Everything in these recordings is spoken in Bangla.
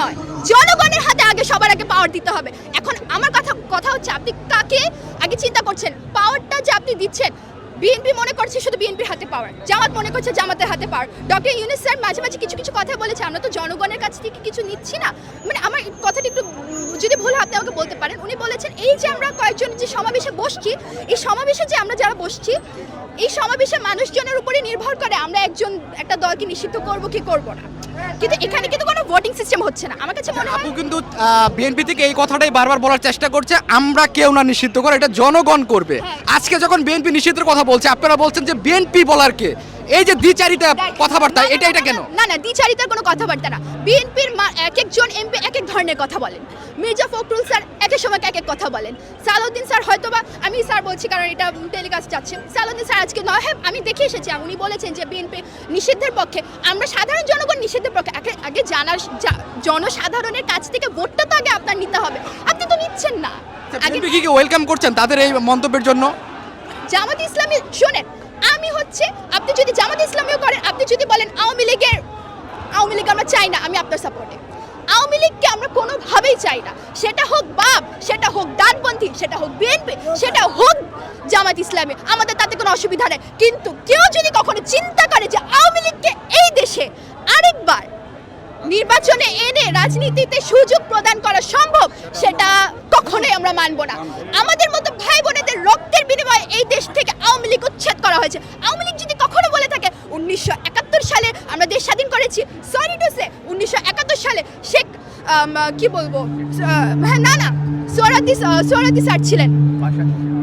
নয়। জনগণের হাতে আগে সবার আগে পাওয়ার দিতে হবে। এখন আমার কথা কথা হচ্ছে আপনি কাকে আগে চিন্তা করছেন? পাওয়ারটা যে আপনি দিচ্ছেন বিএনপি মনে করছে শুধু বিএনপির হাতে পাওয়ার জামাত মনে করছে জামাতের হাতে পাওয়ার ডক্টর ইউনিস স্যার মাঝে মাঝে কিছু কিছু কথা বলেছে, আমরা তো জনগণের কাছ থেকে কিছু নিচ্ছি না। মানে আমার কথাটা একটু যদি ভুল আপনি আমাকে বলতে পারেন। উনি বলেছেন, এই যে আমরা কয়েকজন যে সমাবেশে বসছি, এই সমাবেশে যে আমরা যারা বসছি, এই সমাবেশে মানুষজনের উপরে নির্ভর করে আমরা একজন, একটা দলকে নিষিদ্ধ করব কি করব না। কিন্তু এখানে কিন্তু কোনো ভোটিং সিস্টেম হচ্ছে না। আমার কাছে মনে হয় আপু কিন্তু বিএনপি থেকে এই কথাটাই বারবার বলার চেষ্টা করছে আমরা কেউ না নিষিদ্ধ করে এটা জনগণ করবে। হ্যাঁ। আজকে যখন বিএনপি নিষিদ্ধের কথা বলছে আপনারা বলছেন যে বিএনপি বলার কে? এই যে দ্বিচারিতা কথাবার্তা এটা এটা কেন? না না দ্বিচারিতার কোনো কথাবার্তা না। বিএনপির এক একজন এমপি এক এক ধরনের কথা বলেন। মির্জা ফখরুল স্যার এক এক সময় এক এক কথা বলেন। সালাউদ্দিন স্যার হয়তোবা আমি স্যার বলছি কারণ এটা টেলিকাস্ট যাচ্ছে। সালাউদ্দিন স্যার আজকে নয় আমি দেখে এসেছি উনি বলেছেন যে বিএনপি নিষিদ্ধের পক্ষে আমরা সাধারণ জনগণ নিষিদ্ধের পক্ষে আগে আগে জানার জনসাধারণের কাছ থেকে ভোটটা তো আগে আপনার নিতে হবে। আপনি তো নিচ্ছেন না। ওয়েলকাম করছেন তাদের এই মন্তব্যের জন্য? জামাত ইসলামী শোনেন আমি হচ্ছে আপনি যদি জামাত ইসলামীও করেন আপনি যদি বলেন আওয়ামী লীগের আওয়ামী লীগ আমরা চাই না আমি আপনার সাপোর্টে আওয়ামী লীগকে আমরা কোনোভাবেই চাই না। সেটা হোক বাপ সেটা হোক ডানপন্থী সেটা হোক বিএনপি সেটা হোক জামাত ইসলামী। আমাদের তাতে কোনো অসুবিধা নেই। কিন্তু কেউ যদি কখনো চিন্তা করে যে আওয়ামী লীগকে এই রাজনীতিতে সুযোগ প্রদান করা সম্ভব, সেটা কখনোই আমরা মানব না। আমাদের মতো ভাই বোনেদের রক্তের বিনিময়ে এই দেশ থেকে আওয়ামী লীগ উচ্ছেদ করা হয়েছে। আওয়ামী লীগ যদি কখনো বলে থাকে, উনিশশো একাত্তর সালে আমরা দেশ স্বাধীন করেছি। সরি টু সে উনিশশো একাত্তর সালে শেখ কি বলব? হ্যাঁ না না। স্যার ছিলেন।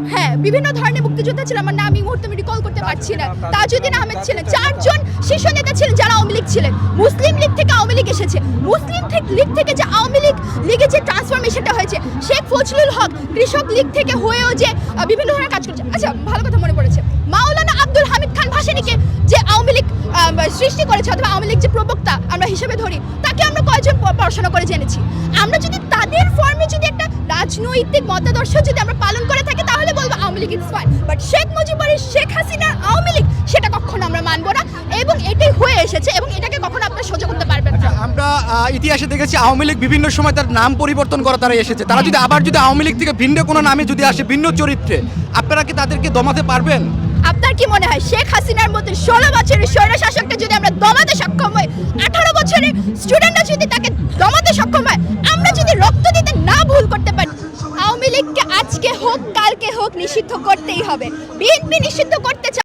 হ্যাঁ বিভিন্ন ধরনের মুক্তিযোদ্ধা ছিল। আমার নাম এই মুহূর্তে আমি রিকল করতে পারছি না। তাজউদ্দিন আহমেদ ছিলেন। চারজন শীর্ষ নেতা ছিলেন যারা আওয়ামী লীগ ছিলেন। মুসলিম লীগ থেকে আওয়ামী লীগ এসেছে। মুসলিম লীগ থেকে যে আওয়ামী লীগ, লীগের যে ট্রান্সফরমেশনটা হয়েছে, শেখ ফজলুল হক কৃষক লীগ থেকে হয়েও যে বিভিন্ন ধরনের কাজ করছে। আচ্ছা ভালো কথা মনে পড়েছে। মাওলানা আব্দুল হামিদ খান ভাসানীকে যে আওয়ামী লীগ সৃষ্টি করেছে অথবা আওয়ামী লীগ যে প্রবক্তা আমরা হিসেবে ধরি তাকে আমরা কয়েকজন প- পড়াশোনা করে জেনেছি। আমরা যদি তাদের ফর্মে যদি একটা রাজনৈতিক মতাদর্শ যদি আমরা পালন করে থাকি তাহলে বলব Awami League is fine but Sheikh মুজিবুরের Sheikh হাসিনার আওয়ামী লীগ সেটা কখনো আমরা মানবো না। এবং এটাই হয়ে এসেছে এবং এটাকে কখনো আপনারা সহ্য করতে পারবেন না। আমরা ইতিহাসে দেখেছি আওয়ামী লীগ বিভিন্ন সময় তার নাম পরিবর্তন করা তারা এসেছে। তারা যদি আবার যদি আওয়ামী লীগ থেকে ভিন্ন কোনো নামে যদি আসে ভিন্ন চরিত্রে আপনারা কি তাদেরকে দমাতে পারবেন? আপনার কি মনে হয় শেখ হাসিনার মতো ষোলো বছরের স্বৈর শাসককে যদি আমরা দমাতে সক্ষম হই আঠারো বছরের স্টুডেন্টরা আজকে হোক কালকে হোক নিষিদ্ধ করতেই হবে। বিএনপি নিষিদ্ধ